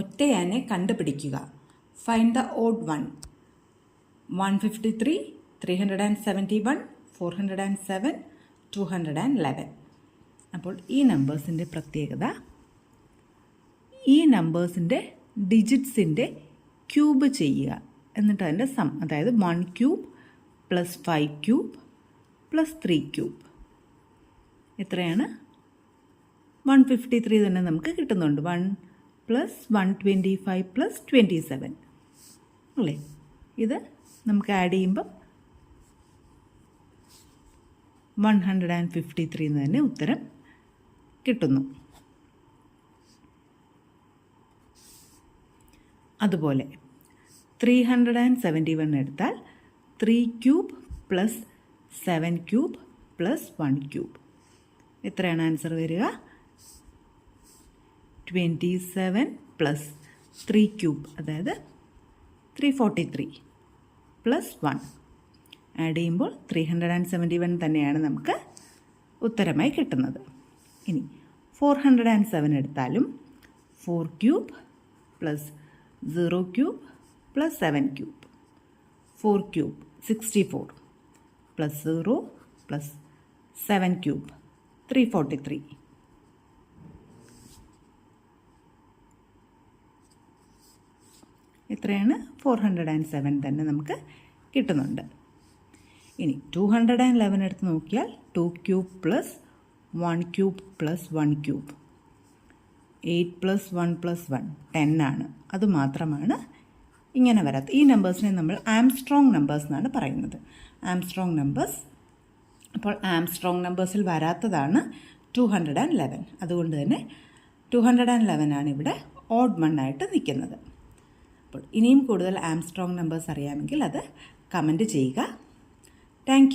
ഒറ്റയാനെ കണ്ടുപിടിക്കുക. Find the odd one one fifty three three hundred and seventy one four hundred and seven two hundred and eleven അപ്പോൾ ഈ നമ്പേഴ്സിന്റെ പ്രത്യേകത ഈ നമ്പേഴ്സിന്റെ ഡിജിറ്റ്സിന്റെ cube ചെയ്യുക. എന്നിട്ട് അതിന്റെ സം അതായത് one cube plus five cube plus three cube എത്രയാണ്? വൺ ഫിഫ്റ്റി ത്രീ തന്നെ നമുക്ക് കിട്ടുന്നുണ്ട്. One plus one twenty five plus twenty seven അല്ലേ? ഇത് നമുക്ക് ആഡ് ചെയ്യുമ്പം one hundred and fifty three എന്ന് തന്നെ ഉത്തരം കിട്ടുന്നു. അതുപോലെ three hundred and seventy one എടുത്താൽ three cube plus seven cube plus one cube എത്രയാണ് ആൻസർ വരിക? Twenty seven plus three cube അതായത് three forty three plus one add ചെയ്യുമ്പോൾ three hundred and seventy one തന്നെയാണ് നമുക്ക് ഉത്തരമായി കിട്ടുന്നത്. ഇനി ഫോർ ഹൺഡ്രഡ് ആൻഡ് സെവൻ എടുത്താലും four cube plus zero cube plus seven cube four cube sixty four plus zero plus seven cube three forty three എത്രയാണ് four hundred and seven തന്നെ നമുക്ക് കിട്ടുന്നുണ്ട്. ഇനി ടു ഹൺഡ്രഡ് ആൻഡ് ലെവൻ എടുത്ത് നോക്കിയാൽ two cube plus one cube plus one cube eight plus one plus one ten ആണ്. അതുമാത്രമാണ് ഇങ്ങനെ വരാത്ത ഈ നമ്പേഴ്സിനെ നമ്മൾ ആംസ്ട്രോങ് നമ്പേഴ്സ് എന്നാണ് പറയുന്നത്. ആംസ്ട്രോങ് നമ്പേഴ്സ് അപ്പോൾ ആംസ്ട്രോങ് നമ്പേഴ്സിൽ വരാത്തതാണ് ടു ഹൺഡ്രഡ് ആൻഡ് ലെവൻ അതുകൊണ്ട് തന്നെ ടു ഹൺഡ്രഡ് ആൻഡ് ലെവൻ ആണ് ഇവിടെ ഓഡ് മണ്ണായിട്ട് നിൽക്കുന്നത്. അപ്പോൾ ഇനിയും കൂടുതൽ ആംസ്ട്രോങ് നമ്പേഴ്സ് അറിയാമെങ്കിൽ അത് കമന്റ് ചെയ്യുക. താങ്ക്